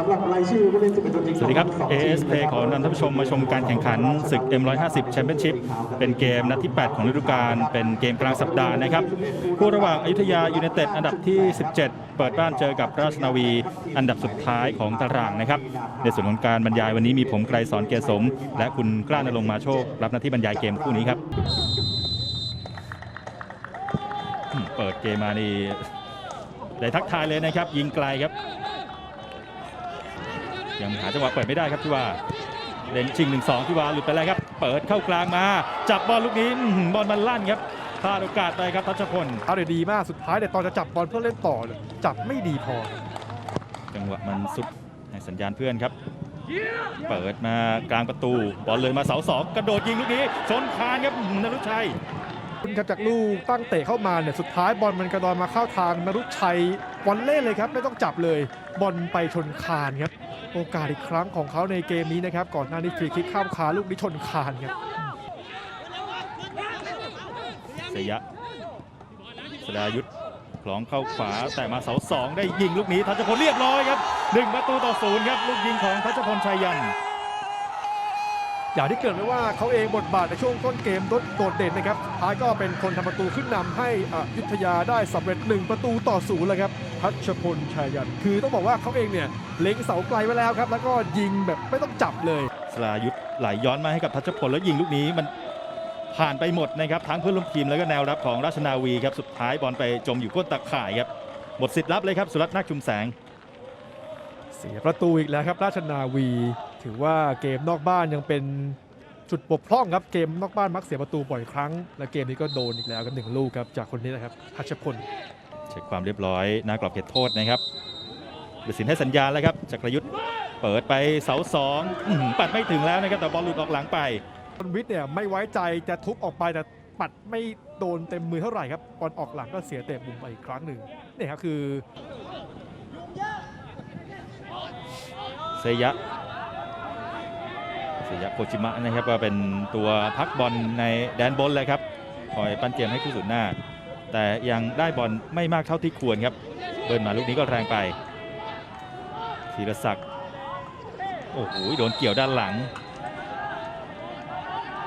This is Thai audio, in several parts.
สำหรับรายชื่อผู้เล่น11ตัวจริงสวัสดีครับของทั้งสองทีม ASP ขอนำท่านผู้ชมมาชมการแข่งขันศึก M150 Championship เป็นเกมนัดที่ 8 ของฤดูกาล เป็นเกมกลางสัปดาห์นะครับ คู่ระหว่างอยุธยายูไนเต็ดอันดับที่ 17 เปิดบ้านเจอกับราชนาวี อันดับสุดท้ายของตารางนะครับ ในส่วนของการบรรยายวันนี้มีผมไกรสอนเกียรติสมและคุณกล้านรงมาโชครับหน้าที่บรรยายเกมคู่นี้ครับ เปิดเกมมานี่ได้ทักทายเลยนะครับ ยิงไกลครับ ยังหาจังหวะเปิดไม่ได้ครับที่ว่าเล่นชิงหนึ่งสองที่ว่าหลุดไปแล้วครับ เปิดเข้ากลางมา จับบอลลูกนี้อื้อหือบอลมันลั่นครับพลาดโอกาสไปครับทัชพลเอาเดี๋ยวดีมากสุดท้ายเดี๋ยวตอนจะจับบอลเพื่อเล่นต่อเนี่ยจับไม่ดีพอ จังหวะมันสุดให้สัญญาณเพื่อนครับ เปิดมากลางประตูบอลเลยมาเสาสองกระโดดยิงลูกนี้ชนคานครับอื้อหือนรุชัย คุณครับจากลูกตั้งเตะเข้ามาเนี่ยสุดท้ายบอลมันกระดอนมาเข้าทางนรุชัยบอลเล่เลยครับไม่ต้องจับเลยบอลไปชนคานครับโอกาสอีกครั้งของเขาในเกมนี้นะครับ ก่อนหน้านี้ฟรีคิกข้ามคาลูกนี้ชนคานครับเสยะสดายุทธคล้องเข้าขวาแต่มาเสาสองได้ยิงลูกนี้ทัชพลเรียบร้อยครับหนึ่งประตูต่อศูนย์ครับลูกยิงของทัชพลชัยยัน อย่างที่เกริดไว้ว่าเขาเองบทบาทในช่วงต้นเกมโดดเด่นนะครับท้ายก็เป็นคนทำประตูขึ้นนำให้อยุธยาได้สำเร็จหนึ่งประตูต่อศูนย์เลยครับพัชพลชัยยันคือต้องบอกว่าเขาเองเนี่ยเล็งเสาไกลไว้แล้วครับ แล้วก็ยิงแบบไม่ต้องจับเลยสลายุทธไหลย้อนมาให้กับทัชพลแล้วยิงลูกนี้มันผ่านไปหมดนะครับทั้งเพื่อนร่วมทีมแล้วก็แนวรับของราชนาวีครับสุดท้ายบอลไปจมอยู่ก้นตะข่ายครับหมดสิทธิ์รับเลยครับสุรัตน์นักชุมแสงเสียประตูอีกแล้วครับราชนาวี ถือว่าเกมนอกบ้านยังเป็นจุดบกพร่องครับเกมนอกบ้านมักเสียประตูบ่อยครั้ง และเกมนี้ก็โดนอีกแล้วกันหนึ่งลูกครับจากคนนี้นะครับพัชพลเช็คความเรียบร้อยหน้ากรอบเขตโทษนะครับดุสินให้สัญญาณแล้วครับจักรยุทธ์เปิดไปเสาสองอื้อหือปัดไม่ถึงแล้วนะครับแต่บอลหลุดออกหลังไป คนวิทย์เนี่ยไม่ไว้ใจจะทุบออกไปแต่ปัดไม่โดนเต็มมือเท่าไหร่ครับบอลออกหลังก็เสียเตะมุมไปอีกครั้งหนึ่งนี่ครับคือ เซยะ เซยะโคจิมะนะครับก็เป็นตัวพักบอลในแดนบนเลยครับคอยปั้นเกมให้คู่สุดหน้า แต่ยังได้บอลไม่มากเท่าที่ควรครับเบิร์นมาลูกนี้ก็แรงไปธีรศักดิ์โอ้โหโดนเกี่ยวด้านหลัง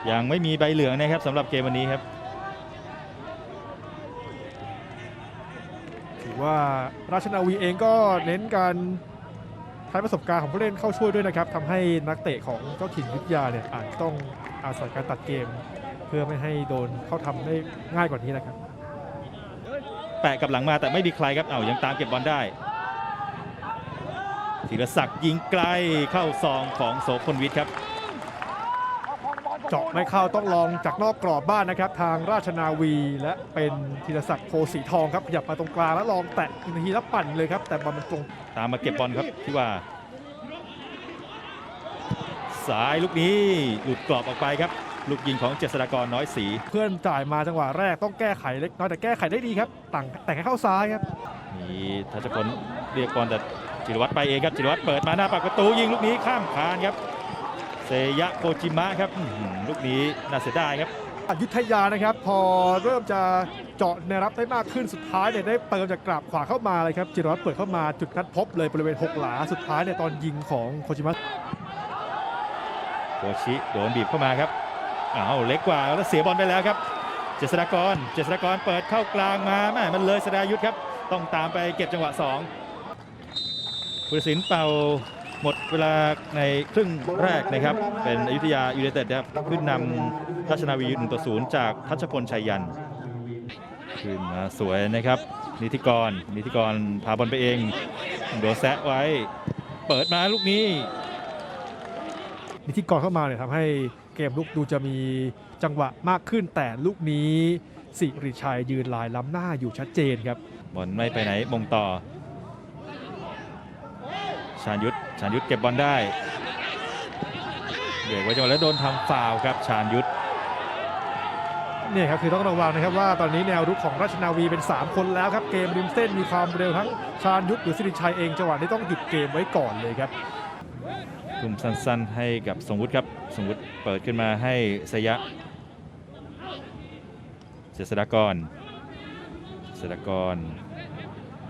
ยังไม่มีใบเหลืองนะครับสำหรับเกมวันนี้ครับถือว่าราชนาวีเองก็เน้นการ ใช้ประสบการณ์ของผู้เล่นเข้าช่วยด้วยนะครับทำให้นักเตะของเจ้าถิ่นวิทยาเนี่ยอาจจะต้องอาศัยการตัดเกม เพื่อไม่ให้โดนเข้าทำได้ง่ายกว่านี้นะครับ แปะกับหลังมาแต่ไม่มีใครครับเอายังตามเก็บบอลได้ธีรศักดิ์ยิงไกลเข้าซองของโสพลวิทย์ครับเจาะไม่เข้าต้องลองจากนอกกรอบบ้านนะครับ ทางราชนาวีและเป็นธีรศักดิ์โพสีทองครับขยับมาตรงกลางแล้วลองแตะหนึ่งนาทีแล้วปั่นเลยครับ แต่บอลมันตรง ตามมาเก็บบอลครับที่ว่า สายลูกนี้หลุดกรอบออกไปครับ ลูกยิงของเจษฎากรน้อยสีเพื่อนจ่ายมาจังหวะแรกต้องแก้ไขเล็กน้อยแต่แก้ไขได้ดีครับต่างแต่งให้เข้าซ้ายครับมีทัชพลเรียกบอลแต่จิรวัตรไปเองครับจิรวัตรเปิดมาหน้าปากประตูยิงลูกนี้ข้ามคานครับเซยะโคจิมะครับอื้อหือลูกนี้น่าเสียดายครับ อยุธยานะครับ พอเริ่มจะเจาะในรับได้มากขึ้นสุดท้ายเนี่ยได้เติมจากกราบขวาเข้ามาเลยครับจิรวัตรเปิดเข้ามาจุดนัดพบเลยบริเวณหกหลาสุดท้ายเนี่ยตอนยิงของโคจิมะโคชิโดนบีบเข้ามาครับอ้าวเล็กกว่าแล้วเสียบอลไปแล้วครับ เจษฎากรเจษฎากรเปิดเข้ากลางมาแม่มันเลยสดายุทธครับ ต้องตามไปเก็บจังหวะ2ผู้ตัดสินเป่า หมดเวลาในครึ่งแรกนะครับ เป็นอยุธยายูไนเต็ดครับขึ้นนำราชนาวี1ต่อ0จากทัชพลชัยยันขึ้นมาสวยนะครับ นิติกร นิติกรพาบอลไปเอง โดนแซะไว้ เปิดมาลูกนี้ นิติกรเข้ามาเนี่ยทำให้เกมลุกดูจะมีจังหวะมากขึ้นแต่ลูกนี้ สิริชัยยืนลายล้ำหน้าอยู่ชัดเจนครับบอลไม่ไปไหนมงต่อชาญยุทธ ชาญยุทธเก็บบอลได้เบรกไว้จังหวะแล้วโดนทำฟาวล์ครับชาญยุทธเนี่ยครับคือต้องระวังนะครับว่าตอนนี้แนวรุกของราชนาวีเป็น 3 คนแล้วครับเกมริมเส้นมีความเร็วทั้งชาญยุทธหรือสิริชัยเองจังหวะนี้ต้องหยุดเกมไว้ก่อนเลยครับกลุ่มสั้นๆ ให้กับสงวุฒิครับสงวุฒิเปิดขึ้นมาให้สยะเจษฎากรเจษฎากร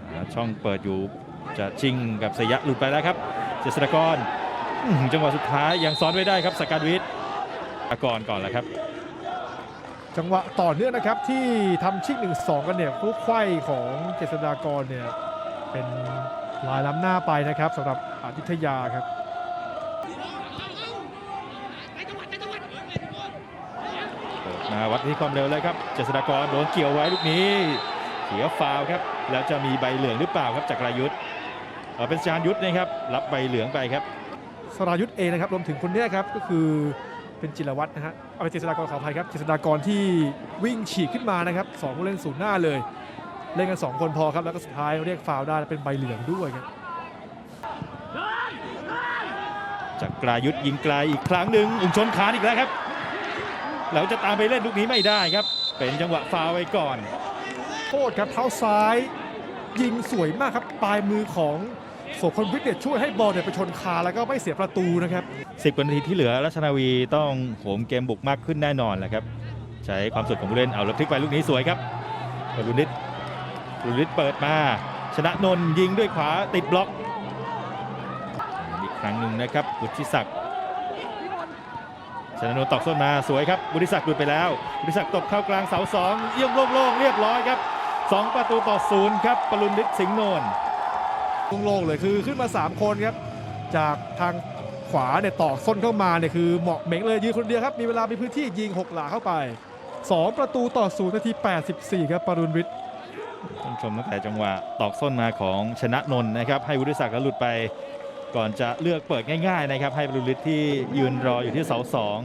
หาช่องเปิดอยู่จะชิงกับสยะหลุดไปแล้วครับ เจษฎากรจังหวะสุดท้ายยังซ้อนไว้ได้ครับสการวิทย์อากรก่อนแหละครับ จังหวะต่อเนื่องนะครับที่ทำชิงหนึ่งสองกันเนี่ยผู้ไขว้ของเจษฎากรเนี่ยเป็นลายล้ำหน้าไปนะครับสำหรับอาทิตยาครับมาวัดที่ความเร็วเลยครับ เจษฎากรโดนเกี่ยวไว้ลูกนี้เสียฟาวครับ แล้วจะมีใบเหลืองหรือเปล่าครับจากรายุทธ์ เอ่อเป็นจานยุทธนะครับรับใบเหลืองไปครับสรายุทธเองนะครับรวมถึงคนเนี้ยครับก็คือเป็นจิรวัตรนะฮะเอาเป็นเจษฎากรขออภัยครับเจษฎากรที่วิ่งฉีกขึ้นมานะครับสองผู้เล่นศูนย์หน้าเลย เล่นกันสองคนพอครับแล้วก็สุดท้ายเรียกฟาวล์ได้และเป็นใบเหลืองด้วยครับจากกรายุทธ์ยิงไกลอีกครั้งหนึ่งอุ่งชนคานอีกแล้วครับแล้วจะตามไปเล่นลูกนี้ไม่ได้ครับ เป็นจังหวะฟาวล์ไว้ก่อนโทษครับเท้าซ้าย ยิงสวยมากครับ ปลายมือของโสพลวิทย์เนี่ยช่วยให้บอลเนี่ยไปชนคาแล้วก็ไม่เสียประตูนะครับ10กว่านาทีที่เหลือรัชนาวีต้องโหมเกมบุกมากขึ้นแน่นอนแหละครับ ใช้ความสุดของผู้เล่นเอาแล้วพลิกไปลูกนี้สวยครับบรุนิตบรุนิตเปิดมา ชนะนนท์ยิงด้วยขวาติดบล็อกอีกครั้งหนึ่งนะครับบุธิศักดิ์ชนะนนท์ตอกส้นมาสวยครับบุธิศักดิ์หลุดไปแล้วบุธิศักดิ์ตบเข้ากลางเสาสองเยี่ยมโล่งๆเรียบร้อยครับ สองประตูต่อศูนย์ครับปรุณฤทธิ์สิงห์โนนโล่งๆเลยคือขึ้นมา 3 คนครับ จากทางขวาเนี่ยตอกส้นเข้ามาเนี่ยคือเหมาะเหม็งเลยยืนคนเดียวครับ มีเวลามีพื้นที่ยิง 6 หลาเข้าไป 2 ประตูต่อศูนย์นาที 84 ครับปรุณวิทย์ต้องชมตั้งแต่จังหวะตอกส้นมาของชนะนนท์นะครับ ให้วุฒิศักดิ์แล้วหลุดไป ก่อนจะเลือกเปิดง่าย ๆ นะครับ ให้บรุลิตที่ยืนรออยู่ที่เสาสอง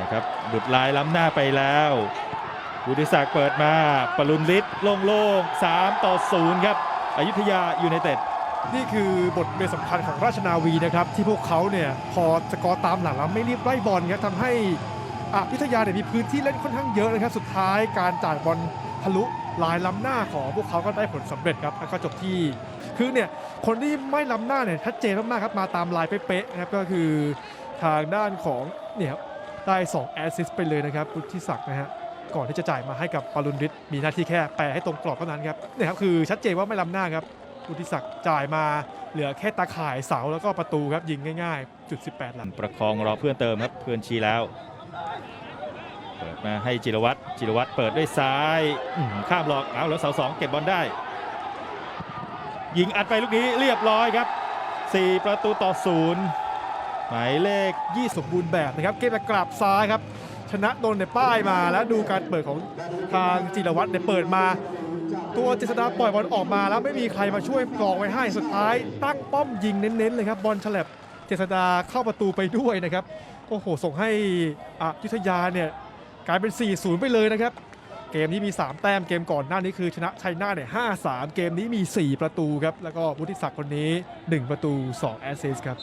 นะครับหลุดลายล้ำหน้าไปแล้ววุฒิศักดิ์เปิดมาปรุณฤทธิ์โล่งๆ3ต่อ0ครับอยุธยายูไนเต็ดนี่คือบทเรียนสำคัญของราชนาวีนะครับที่พวกเขาเนี่ยพอสกอร์ตามหลังแล้วไม่รีบไล่บอลครับทำให้อยุธยาเนี่ยมีพื้นที่เล่นค่อนข้างเยอะนะครับ สุดท้ายการจ่ายบอลทะลุลายล้ำหน้าของพวกเขาก็ได้ผลสำเร็จครับแล้วก็จบที่คือเนี่ยคนที่ไม่ล้ำหน้าเนี่ยชัดเจนมากๆครับมาตามลายเป๊ะๆนะครับก็คือทางด้านของเนี่ยครับ ได้2แอสซิสต์ไปเลยนะครับพุทธิศักดิ์นะฮะก่อนที่จะจ่ายมาให้กับปารุนฤทธิ์มีหน้าที่แค่แปรให้ตรงกรอบเท่านั้นครับเนี่ยครับคือชัดเจนว่าไม่ล้ำหน้าครับพุทธิศักดิ์จ่ายมาเหลือแค่ตาข่ายเสาแล้วก็ประตูครับยิงง่ายๆ จุด 18 หลังประคองรอเพื่อนเติมครับเพื่อนชี้แล้ว เปิดมาให้จิรวัตรจิรวัตรเปิดด้วยซ้ายข้ามหลอกเอาแล้วเสาสองเก็บบอลได้ ยิงอัดไปลูกนี้เรียบร้อยครับ 4 ประตูต่อศูนย์ หมายเลขยี่สมบูรณ์แบบนะครับ เกมจะกลับซ้ายครับ ชนะโดนในยป้ายมาแล้วดูการเปิดของทางจิรวัตรเนี่ยเปิดมา ตัวเจษดาปล่อยบอลออกมาแล้วไม่มีใครมาช่วยกรองไว้ให้สุดท้าย ตั้งป้อมยิงเน้นๆเลยครับบอลฉลับเจษดาเข้าประตูไปด้วยนะครับโอ้โหส่งให้อยุธยาเนี่ยกลายเป็น 4-0 ไปเลยนะครับ เกมนี้มี 3 แต้มเกมก่อนหน้านี้คือชนะชัยนาทเนี่ย5-3 เกมนี้มี 4 ประตูครับแล้วก็วุฒิศักดิ์คนนี้ 1 ประตู 2 แอสซิสต์ครับ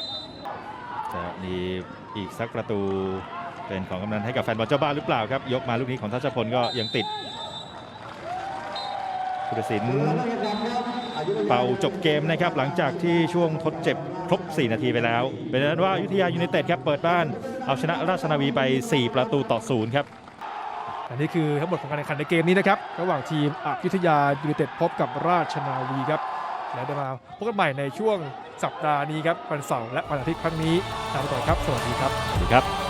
จะมีอีกสักประตูเป็นของกำนันให้กับแฟนบอลเจ้าบ้านหรือเปล่าครับ ยกมาลูกนี้ของทัชพลก็ยังติดพุทธศิลป์เป่าจบเกมนะครับ หลังจากที่ช่วงทดเจ็บครบ 4 นาทีไปแล้ว เป็นนั้นว่ายุทธยายูไนเต็ดครับเปิดบ้าน เอาชนะราชนาวีไป 4 ประตูต่อศูนย์ครับอันนี้คือทั้งหมดของการแข่งขันในเกมนี้นะครับ ระหว่างทีมอยุธยายูไนเต็ดพบกับราชนาวีครับ แล้วเดี๋ยวมาพบกันใหม่ในช่วงสัปดาห์นี้ครับวันเสาร์และวันอาทิตย์ครั้งนี้ลาไปก่อนครับ สวัสดีครับสวัสดีครับ